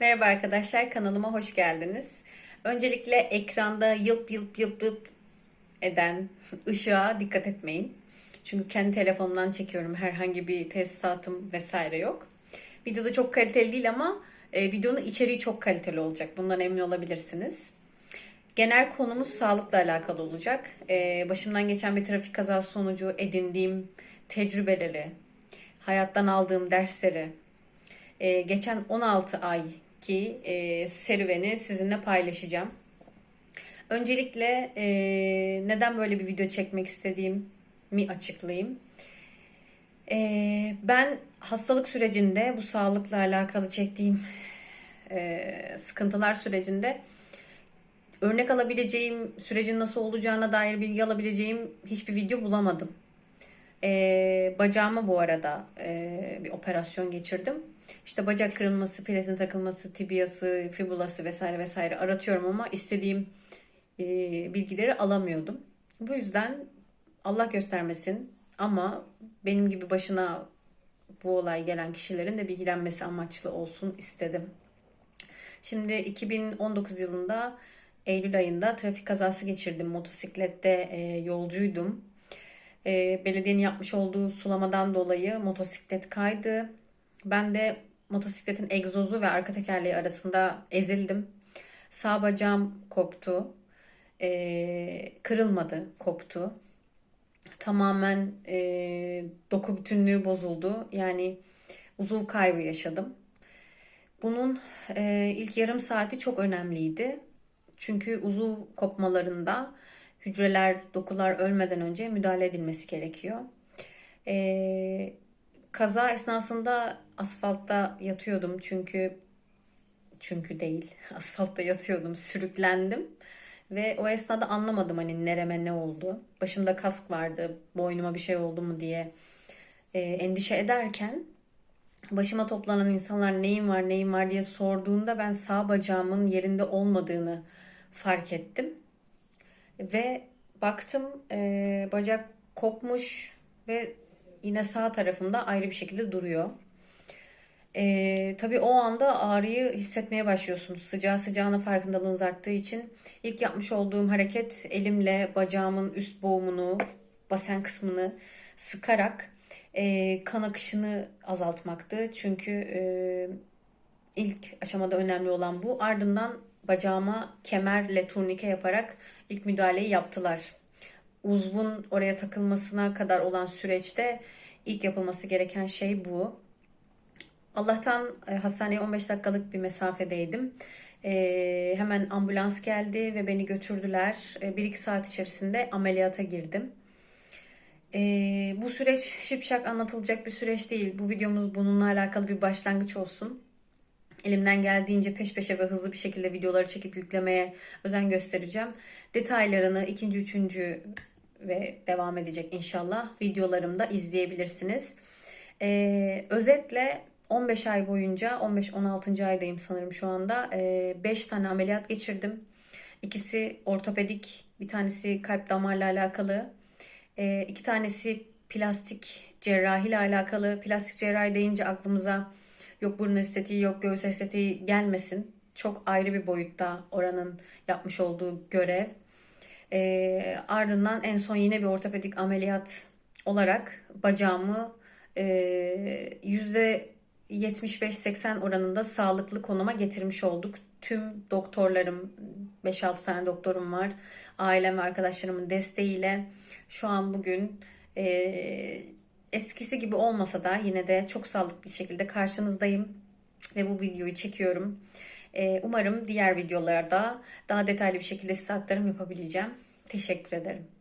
Merhaba arkadaşlar, kanalıma hoş geldiniz. Öncelikle ekranda yılp yılp yılp yılp eden ışığa dikkat etmeyin. Çünkü kendi telefonumdan çekiyorum. Herhangi bir tesisatım vesaire yok. Videoda çok kaliteli değil ama e, videonun içeriği çok kaliteli olacak. Bundan emin olabilirsiniz. Genel konumuz sağlıkla alakalı olacak. E, başımdan geçen bir trafik kazası sonucu edindiğim tecrübeleri, hayattan aldığım dersleri, e, geçen 16 ay ki e, serüveni sizinle paylaşacağım. Öncelikle e, neden böyle bir video çekmek istediğimi açıklayayım. E, ben hastalık sürecinde bu sağlıkla alakalı çektiğim e, sıkıntılar sürecinde örnek alabileceğim, sürecin nasıl olacağına dair bilgi alabileceğim hiçbir video bulamadım. E, bacağıma bu arada e, bir operasyon geçirdim. İşte bacak kırılması, platin takılması, tibiyası, fibulası vesaire vesaire aratıyorum ama istediğim e, bilgileri alamıyordum. Bu yüzden Allah göstermesin ama benim gibi başına bu olay gelen kişilerin de bilgilenmesi amaçlı olsun istedim. Şimdi 2019 yılında Eylül ayında trafik kazası geçirdim. Motosiklette e, yolcuydum. E, belediyenin yapmış olduğu sulamadan dolayı motosiklet kaydı. Ben de motosikletin egzozu ve arka tekerleği arasında ezildim. Sağ bacağım koptu. E, kırılmadı, koptu. Tamamen e, doku bütünlüğü bozuldu. Yani uzuv kaybı yaşadım. Bunun e, ilk yarım saati çok önemliydi. Çünkü uzuv kopmalarında hücreler, dokular ölmeden önce müdahale edilmesi gerekiyor. E, kaza esnasında asfaltta yatıyordum çünkü çünkü değil asfaltta yatıyordum sürüklendim. Ve o esnada anlamadım hani nereme ne oldu. Başımda kask vardı boynuma bir şey oldu mu diye e, endişe ederken başıma toplanan insanlar neyim var neyim var diye sorduğunda ben sağ bacağımın yerinde olmadığını fark ettim. Ve baktım e, bacak kopmuş ve yine sağ tarafımda ayrı bir şekilde duruyor. Ee, tabii o anda ağrıyı hissetmeye başlıyorsunuz. Sıcağı sıcağına farkındalığınız arttığı için ilk yapmış olduğum hareket elimle bacağımın üst boğumunu, basen kısmını sıkarak e, kan akışını azaltmaktı. Çünkü e, ilk aşamada önemli olan bu. Ardından bacağıma kemerle turnike yaparak ilk müdahaleyi yaptılar. Uzvun oraya takılmasına kadar olan süreçte ilk yapılması gereken şey bu. Allah'tan e, hastaneye 15 dakikalık bir mesafedeydim. E, hemen ambulans geldi ve beni götürdüler. E, 1-2 saat içerisinde ameliyata girdim. E, bu süreç şipşak anlatılacak bir süreç değil. Bu videomuz bununla alakalı bir başlangıç olsun. Elimden geldiğince peş peşe ve hızlı bir şekilde videoları çekip yüklemeye özen göstereceğim. Detaylarını ikinci, üçüncü ve devam edecek inşallah videolarımda izleyebilirsiniz. Ee, özetle 15 ay boyunca 15-16. aydayım sanırım şu anda. 5 ee, tane ameliyat geçirdim. İkisi ortopedik, bir tanesi kalp damarla alakalı. Ee, iki tanesi plastik cerrahi ile alakalı. Plastik cerrahi deyince aklımıza yok burun estetiği yok göğüs estetiği gelmesin. Çok ayrı bir boyutta oranın yapmış olduğu görev. E, ardından en son yine bir ortopedik ameliyat olarak bacağımı yüzde %75-80 oranında sağlıklı konuma getirmiş olduk. Tüm doktorlarım, 5-6 tane doktorum var. Ailem ve arkadaşlarımın desteğiyle şu an bugün e, eskisi gibi olmasa da yine de çok sağlıklı bir şekilde karşınızdayım ve bu videoyu çekiyorum. E, umarım diğer videolarda daha detaylı bir şekilde size aktarım yapabileceğim. Teşekkür ederim.